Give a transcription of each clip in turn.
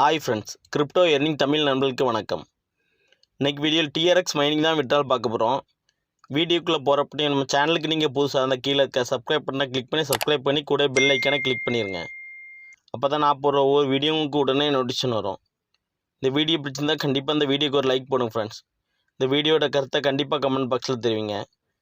Hi friends crypto earning Tamil நண்பர்களுக்கு வணக்கம். இன்றைக்கி வீடியோவில் டிஆர்எக்ஸ் மைனிங் தான் விட்டால் பார்க்க போகிறோம் வீடியோக்குள்ளே போகிறப்படி நம்ம சேனலுக்கு நீங்கள் புதுசாக இருந்தால் கீழே இருக்க சப்ஸ்கிரைப் பண்ணால் கிளிக் பண்ணி சப்ஸ்கிரைப் பண்ணி கூட பெல் ஐக்கானை கிளிக் பண்ணிடுங்க அப்போ தான் நான் போடுற ஒவ்வொரு வீடியோவுக்கு உடனே நோட்டிஷன் வரும். இந்த வீடியோ பிடிச்சிருந்தா கண்டிப்பாக இந்த வீடியோக்கு ஒரு லைக் போடுங்க ஃப்ரெண்ட்ஸ் இந்த வீடியோட கருத்தை கண்டிப்பாக கமெண்ட் பாக்ஸில் தெரிவிங்க.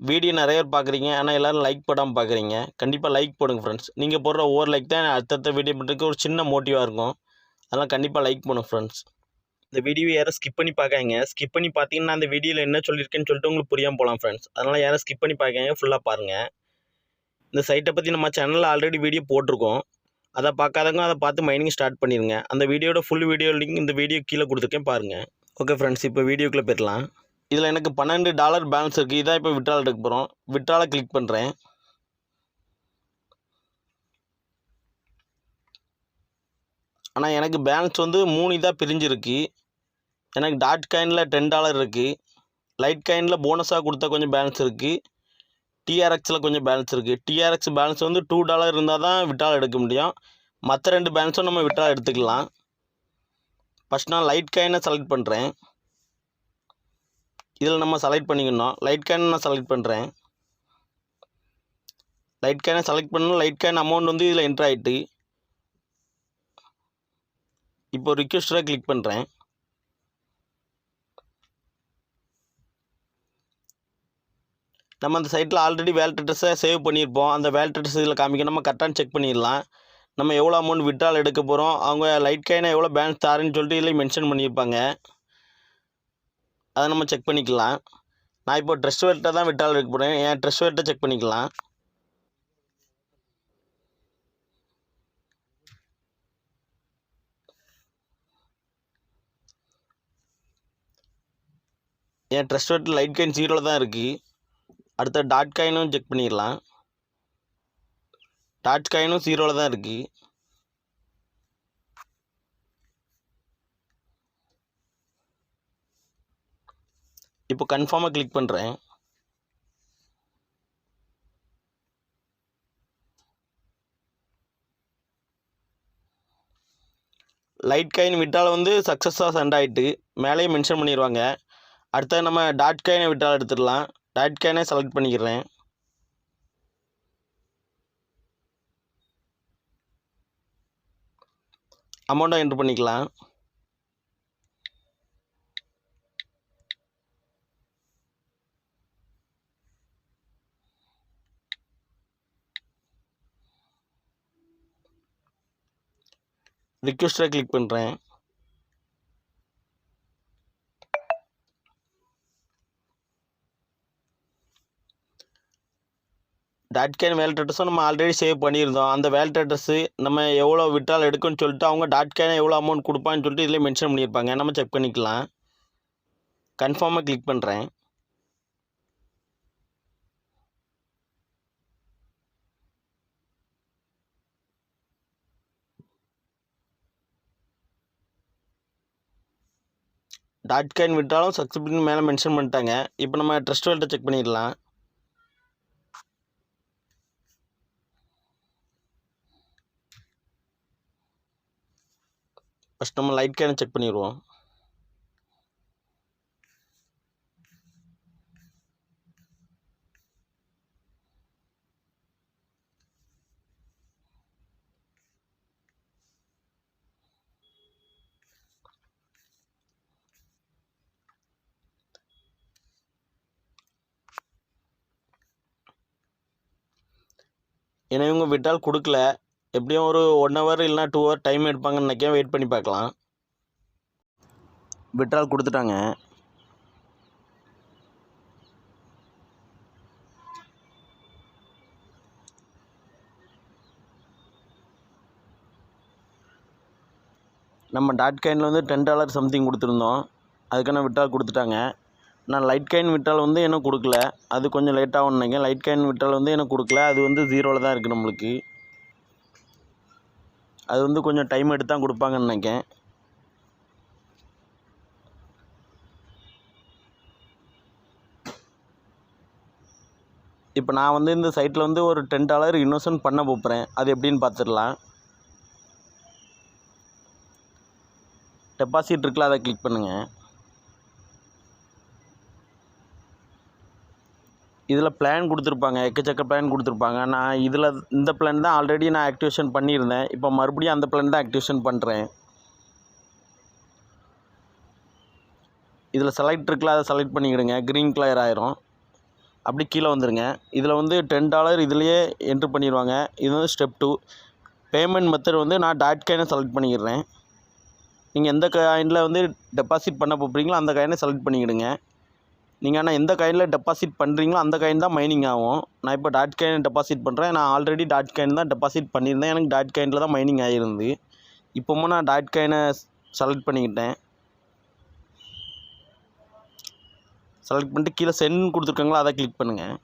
வீடியோ நிறைய பேர் பார்க்குறீங்க ஆனால் எல்லோரும் லைக் போடாமல் பார்க்குறீங்க. கண்டிப்பாக லைக் போடுங்க ஃப்ரெண்ட்ஸ் நீங்கள் போடுற ஒவ்வொரு லைக் தான் அடுத்தடுத்த வீடியோ பண்ணுறதுக்கு ஒரு சின்ன மோட்டிவாக இருக்கும். அதெல்லாம் கண்டிப்பாக லைக் பண்ணும் ஃப்ரெண்ட்ஸ் இந்த வீடியோ யாரும் ஸ்கிப் பண்ணி பார்க்காங்க ஸ்கிப் பண்ணி பார்த்தீங்கன்னா அந்த வீடியோவில் என்ன சொல்லியிருக்கேன்னு சொல்லிட்டு உங்களுக்கு புரியாமல் போகலாம் ஃப்ரெண்ட்ஸ் அதனால் யாரும் ஸ்கிப் பண்ணி பார்க்காங்க ஃபுல்லாக பாருங்கள் இந்த சைட்டை பற்றி நம்ம சேனலில் ஆல்ரெடி வீடியோ போட்டிருக்கோம். அதை பார்க்காதவங்க அதை பார்த்து மைனிங் ஸ்டார்ட் பண்ணிடுங்க அந்த வீடியோட ஃபுல் வீடியோ லிங்க் இந்த வீடியோ கீழே கொடுத்துருக்கேன் பாருங்கள் ஓகே ஃப்ரெண்ட்ஸ் இப்போ வீடியோக்குள்ளே போயிடலாம். இதில் எனக்கு பன்னெண்டு டாலர் பேலன்ஸ் இருக்குது இதான் இப்போ விட்ரால் எடுக்க போகிறோம் விட்ராலை கிளிக் பண்ணுறேன் ஆனால் எனக்கு பேலன்ஸ் வந்து மூணு இதாக பிரிஞ்சிருக்கு. எனக்கு டாட் காயினில் டென் டாலர் இருக்குது லைட் காயினில் போனஸாக கொடுத்தா கொஞ்சம் பேலன்ஸ் இருக்குது டிஆர்எக்ஸில் கொஞ்சம் பேலன்ஸ் இருக்குது டிஆர்எக்ஸ் பேலன்ஸ் வந்து டூ டாலர் இருந்தால் தான் விட்டால் எடுக்க முடியும். மற்ற ரெண்டு பேலன்ஸும் நம்ம விட்டால் எடுத்துக்கலாம். ஃபஸ்ட் நான் லைட் காயினை செலக்ட் பண்ணுறேன் இதில் நம்ம செலக்ட் பண்ணிக்கணும். லைட் காயின் நான் செலக்ட் பண்ணுறேன் லைட் காயினை செலக்ட் பண்ணணும். லைட் காயின் அமௌண்ட் வந்து இதில் என்ட்ரு ஆகிட்டு இப்போ ரிக்வெஸ்டராக கிளிக் பண்ணுறேன் நம்ம அந்த சைட்டில் ஆல்ரெடி வேல்ட் அட்ரஸை சேவ் பண்ணியிருப்போம். அந்த வேல்ட் அட்ரஸ் இதில் காமிக்க நம்ம கரெக்டாக செக் பண்ணிடலாம். நம்ம எவ்வளோ அமௌண்ட் விட்ரால் எடுக்க போகிறோம் அவங்க லைட் காயினை எவ்வளோ பேலன்ஸ் தாருன்னு சொல்லிட்டு இதில் மென்ஷன் பண்ணியிருப்பாங்க. அதை நம்ம செக் பண்ணிக்கலாம். நான் இப்போ ட்ரெஸ் வேல்ட்டை தான் விட்டால் எடுக்க போகிறேன் என் ட்ரெஸ் வேல்ட்டை செக் பண்ணிக்கலாம். என் ட்ரெஸ்ட் வேல்ட் லைட் காயின் ஜீரோவில் தான் இருக்குது அடுத்த டாட் காயினும் செக் பண்ணிடலாம் டாட் காயினும் ஜீரோவில் தான் இருக்குது இப்போ கன்ஃபார்மாக கிளிக் பண்ணுறேன் லைட் காயின் விட்டால் வந்து சக்ஸஸாக சென்ட் ஆகிட்டு மேலேயே மென்ஷன் பண்ணிடுவாங்க அடுத்தது நம்ம டாட் காயினை விட்டால் எடுத்துடலாம். டாட் காயினை செலக்ட் பண்ணிக்கிறேன். அமௌண்ட்டை என்ட்ரு பண்ணிக்கலாம். ரிக்வெஸ்ட்டை கிளிக் பண்ணுறேன் டாட் கேன் வேலட் அட்ரஸும் நம்ம ஆல்ரெடி சேவ் பண்ணியிருந்தோம். அந்த வேலட் அட்ரஸ்ஸு நம்ம எவ்வளோ விட்டால் எடுக்குன்னு சொல்லிட்டு அவங்க டாட் கேனை எவ்வளோ அமௌண்ட் கொடுப்பான்னு சொல்லிட்டு இதில் மென்ஷன் பண்ணியிருப்பாங்க. நம்ம செக் பண்ணிக்கலாம். கன்ஃபார்மாக கிளிக் பண்ணுறேன் டாட் காயின் விட்டாலும் சக்ஸஸ்ஃபுல்னு மேலே மென்ஷன் பண்ணிட்டாங்க. இப்போ நம்ம ட்ரஸ்ட் வேல்ட்டை செக் பண்ணிடலாம். ஃபஸ்ட் நம்ம லைட் கேனை செக் பண்ணிடுவோம். ஏன்னா இவங்க விட்டால் கொடுக்கல. எப்படியும் ஒரு ஒன் ஹவர் இல்லைனா டூ ஹவர் டைம் எடுப்பாங்கன்னு நினைக்க வெயிட் பண்ணி பார்க்கலாம். விட்ரால் கொடுத்துட்டாங்க. நம்ம டாட் காயினில் வந்து டென் டாலர் சம்திங் கொடுத்துருந்தோம். அதுக்கான விட்ரால் கொடுத்துட்டாங்க. நான் லைட் காயின் விட்டால் வந்து எனக்கு கொடுக்கல. அது கொஞ்சம் லேட்டாகும் நினைக்கிறேன். லைட் காயின் விட்டால் வந்து எனக்கு கொடுக்கல. அது வந்து ஜீரோவில் தான் இருக்குது நம்மளுக்கு. அது வந்து கொஞ்சம் டைம் எடுத்து தான் கொடுப்பாங்கன்னு நினைக்கேன் இப்போ நான் வந்து இந்த சைட்டில் வந்து ஒரு டென் டாலர் இன்வெஸ்ட்மெண்ட் பண்ண போகிறேன் அது எப்படின்னு பார்த்துடலாம். டெபாசிட் இருக்குல்ல அதை கிளிக் பண்ணுங்கள் இதில் பிளான் கொடுத்துருப்பாங்க எக்கச்சக்க பிளான் கொடுத்துருப்பாங்க. நான் இதில் இந்த பிளான் தான் ஆல்ரெடி நான் ஆக்டிவேஷன் பண்ணியிருந்தேன். இப்போ மறுபடியும் அந்த பிளான் தான் ஆக்டிவேஷன் பண்ணுறேன் இதில் செலக்ட் இருக்குல்ல அதை செலக்ட் பண்ணிக்கிடுங்க. க்ரீன் கலர் ஆயிரும். அப்படி கீழே வந்துடுங்க இதில் வந்து டென் டாலர் இதுலேயே என்ட்ரு பண்ணிடுவாங்க. இது வந்து ஸ்டெப் டூ பேமெண்ட் மெத்தட் வந்து நான் டாட் காயினை செலக்ட் பண்ணிக்கிறேன். நீங்கள் எந்த காயினில் வந்து டெபாசிட் பண்ண போகிறீங்களோ அந்த காயினை செலக்ட் பண்ணிக்கிடுங்க. நீங்கள் ஆனால் எந்த காயினில் டெபாசிட் பண்ணுறீங்களோ அந்த காயின் தான் மைனிங் ஆகும். நான் இப்போ டாட் காயின் டெபாசிட் பண்ணுறேன் நான் ஆல்ரெடி டாட் காயின் தான் டெபாசிட் பண்ணியிருந்தேன். எனக்கு டாட் காயினில் தான் மைனிங் ஆகிருந்து இப்போமும் நான் டாட் காயினை செலக்ட் பண்ணிக்கிட்டேன். செலக்ட் பண்ணிட்டு கீழே சென்ட் கொடுத்துருக்காங்களா அதை கிளிக் பண்ணுங்கள்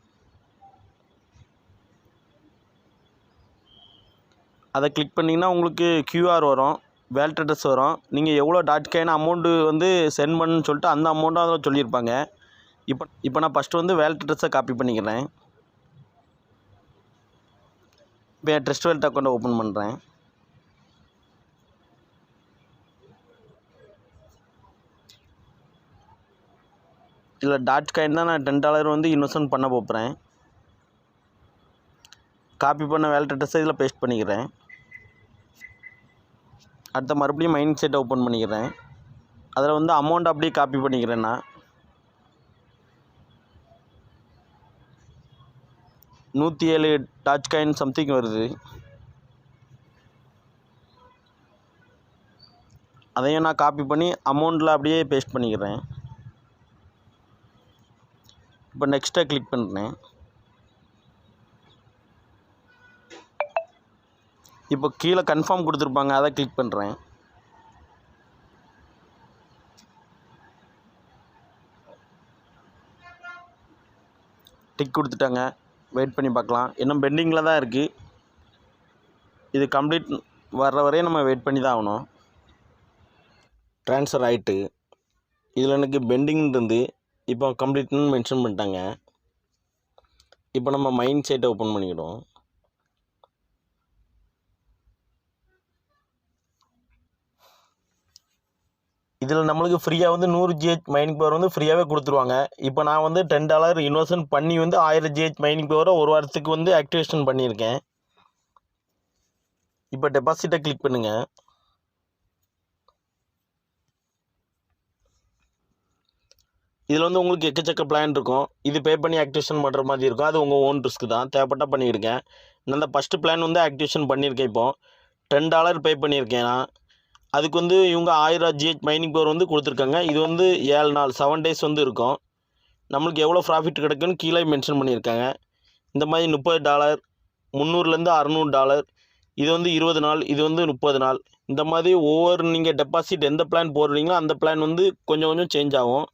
அதை கிளிக் பண்ணிங்கன்னா உங்களுக்கு கியூஆர் வரும் வேல்ட் அட்ரஸ் வரும். நீங்கள் எவ்வளோ டாட் காயின் அமௌண்ட்டு வந்து சென்ட் பண்ணுன்னு சொல்லிட்டு அந்த அமௌண்ட்டும் அதில் சொல்லியிருப்பாங்க. இப்போ இப்போ நான் ஃபஸ்ட்டு வந்து வேல்ட் ட்ரெஸ்ஸை காப்பி பண்ணிக்கிறேன். இப்போ என் ட்ரெஸ்ட் வேல்ட் அக்கௌண்ட்டை ஓப்பன் பண்ணுறேன் இதில் டாட் காயின் தான் நான் டென் டாலர் வந்து இன்வெஸ்ட்மெண்ட் பண்ண போகிறேன் காப்பி பண்ண வேல்ட் அட்ரஸை இதில் பேஸ்ட் பண்ணிக்கிறேன். அடுத்த மறுபடியும் மைண்ட் செட்டை ஓப்பன் பண்ணிக்கிறேன். அதில் வந்து அமௌண்ட் அப்படியே காப்பி பண்ணிக்கிறேன் நான். நூற்றி ஏழு டாச் காயின் சம்திங் வருது. அதையும் நான் காப்பி பண்ணி அமௌண்ட்டில் அப்படியே பேஸ்ட் பண்ணிக்கிறேன். இப்போ நெக்ஸ்ட்டை கிளிக் பண்ணுறேன் இப்போ கீழே கன்ஃபார்ம் கொடுத்துருப்பாங்க அதை கிளிக் பண்ணுறேன் டிக் கொடுத்துட்டாங்க. வெயிட் பண்ணி பார்க்கலாம். இன்னும் பெண்டிங்கில் தான் இருக்குது இது கம்ப்ளீட் வர்ற வரையும் நம்ம வெயிட் பண்ணி தான் ஆகணும். ட்ரான்ஸ்ஃபர் ஆகிட்டு இதில் எனக்கு பெண்டிங் இருந்து இப்போ கம்ப்ளீட்னு மென்ஷன் பண்ணிட்டாங்க. இப்போ நம்ம மைண்ட் சைட்டை ஓப்பன் பண்ணிக்கிடுவோம். இதில் நம்மளுக்கு ஃப்ரீயாக வந்து நூறு ஜிஹெச் மைனிங் பவர் வந்து ஃப்ரீயாகவே கொடுத்துருவாங்க. இப்போ நான் வந்து டென் டாலர் இன்வெஸ்ட்மெண்ட் பண்ணி வந்து ஆயிரம் ஜிஹெச் மைனிங் பவரை ஒரு வாரத்துக்கு வந்து ஆக்டிவேஷன் பண்ணியிருக்கேன். இப்போ டெபாசிட்டை கிளிக் பண்ணுங்கள் இதில் வந்து உங்களுக்கு எக்கச்சக்க பிளான் இருக்கும். இது பே பண்ணி ஆக்டிவேஷன் பண்ணுற மாதிரி இருக்கும். அது உங்கள் ஓன் ரிஸ்க் தான். தேவைப்பட்டால் பண்ணியிருக்கேன். நான் அந்த ஃபஸ்ட்டு பிளான் வந்து ஆக்டிவேஷன் பண்ணியிருக்கேன் இப்போது டென் டாலர் பே பண்ணியிருக்கேன் நான். அதுக்கு வந்து இவங்க ஆயிரம் ஜிஹெச் மைனிங் பவர் வந்து கொடுத்துருக்காங்க. இது வந்து ஏழு நாள் செவன் டேஸ் வந்து இருக்கும். நம்மளுக்கு எவ்வளோ ப்ராஃபிட் கிடைக்குன்னு கீழே மென்ஷன் பண்ணியிருக்காங்க. இந்த மாதிரி முப்பது டாலர் முந்நூறுலேருந்து அறநூறு டாலர் இது வந்து இருபது நாள் இது வந்து முப்பது நாள். இந்த மாதிரி ஒவ்வொரு நீங்கள் டெபாசிட் எந்த பிளான் போடுறீங்களோ அந்த பிளான் வந்து கொஞ்சம் கொஞ்சம் சேஞ்ச் ஆகும்.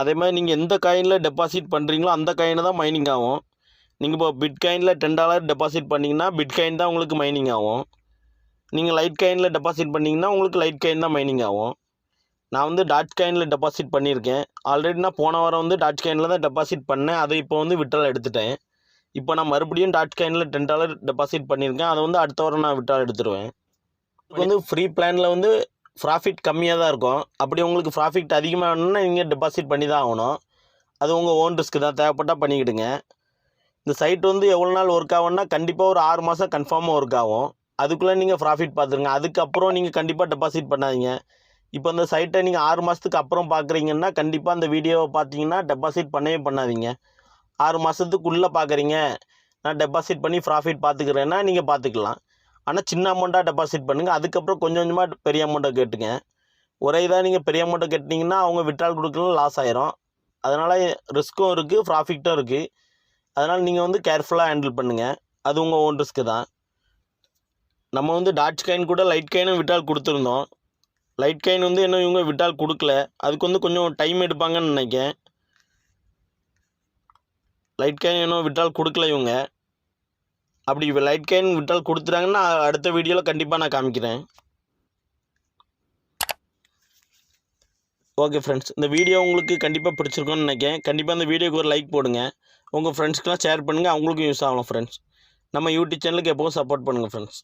அதே மாதிரி நீங்கள் எந்த காயினில் டெபாசிட் பண்ணுறீங்களோ அந்த காயினை தான் மைனிங் ஆகும். நீங்கள் இப்போ பிட்காயினில் டென் டாலர் டெபாசிட் பண்ணிங்கன்னா பிட்காயின் தான் உங்களுக்கு மைனிங் ஆகும். நீங்கள் லைட் காயினில் டெபாசிட் பண்ணிங்கன்னா உங்களுக்கு லைட் காயின் தான் மைனிங் ஆகும். நான் வந்து டாட் காயினில் டெபாசிட் பண்ணியிருக்கேன். ஆல்ரெடி நான் போன வாரம் வந்து டாட் காயினில் தான் டெபாசிட் பண்ணேன். அதை இப்போ வந்து விட்ரால் எடுத்துட்டேன். இப்போ நான் மறுபடியும் டாட் காயினில் டென் டாலர் டெபாசிட் பண்ணியிருக்கேன். அதை வந்து அடுத்த வாரம் நான் விட்ரால் எடுத்துருவேன். இப்போ வந்து ஃப்ரீ பிளானில் வந்து ப்ராஃபிட் கம்மியாக தான் இருக்கும். அப்படி உங்களுக்கு ப்ராஃபிட் அதிகமாக வேணும்னா நீங்கள் டெபாசிட் பண்ணி தான் ஆகணும். அது உங்கள் ஓன் ரிஸ்க்கு தான். தேவைப்பட்டால் பண்ணிக்கிடுங்க. இந்த சைட் வந்து எவ்வளோ நாள் ஒர்க் ஆகும்னா கண்டிப்பாக ஒரு ஆறு மாதம் கன்ஃபார்மாக ஒர்க் ஆகும். அதுக்குள்ளே நீங்கள் ப்ராஃபிட் பார்த்துருங்க அதுக்கப்புறம் நீங்கள் கண்டிப்பாக டெபாசிட் பண்ணாதீங்க. இப்போ இந்த சைட்டை நீங்கள் ஆறு மாதத்துக்கு அப்புறம் பார்க்குறீங்கன்னா கண்டிப்பாக அந்த வீடியோவை பார்த்தீங்கன்னா டெபாசிட் பண்ணவே பண்ணாதீங்க. ஆறு மாதத்துக்குள்ளே பார்க்குறீங்க நான் டெபாசிட் பண்ணி ப்ராஃபிட் பார்த்துக்கிறேன்னா நீங்கள் பார்த்துக்கலாம் ஆனால் சின்ன அமௌண்ட்டாக டெபாசிட் பண்ணுங்கள் அதுக்கப்புறம் கொஞ்சம் கொஞ்சமாக பெரிய அமௌண்ட்டை கேட்டுங்க. ஒரே இதாக நீங்கள் பெரிய அமௌண்ட்டை கேட்டிங்கன்னா அவங்க விட்ரால் கொடுக்கலாம் லாஸ் ஆயிரும். அதனால் ரிஸ்க்கும் இருக்குது ப்ராஃபிட்டும் இருக்குது அதனால் நீங்கள் வந்து கேர்ஃபுல்லாக ஹேண்டில் பண்ணுங்கள் அது உங்கள் ஓன் ரிஸ்க்கு தான். நம்ம வந்து டாட்ச் காயின் கூட லைட் காயினும் விட்டால் கொடுத்துருந்தோம். லைட் காயின் வந்து இன்னும் இவங்க விட்டால் கொடுக்கல. அதுக்கு வந்து கொஞ்சம் டைம் எடுப்பாங்கன்னு நினைக்கேன் லைட் காயின் இன்னும் விட்டால் கொடுக்கல இவங்க. அப்படி லைட் காயின் விட்டால் கொடுத்துட்டாங்கன்னா அடுத்த வீடியோவில் கண்டிப்பாக நான் காமிக்கிறேன். ஓகே ஃப்ரெண்ட்ஸ் இந்த வீடியோ உங்களுக்கு கண்டிப்பாக பிடிச்சிருக்கோன்னு நினைக்கிறேன். கண்டிப்பாக இந்த வீடியோக்கு ஒரு லைக் போடுங்க. உங்கள் ஃப்ரெண்ட்ஸ்க்கெலாம் ஷேர் பண்ணுங்கள் அவங்களுக்கும் யூஸ் ஆகலாம் ஃப்ரெண்ட்ஸ் நம்ம யூடியூப் சேனலுக்கு எப்போவும் சப்போர்ட் பண்ணுங்கள் ஃப்ரெண்ட்ஸ்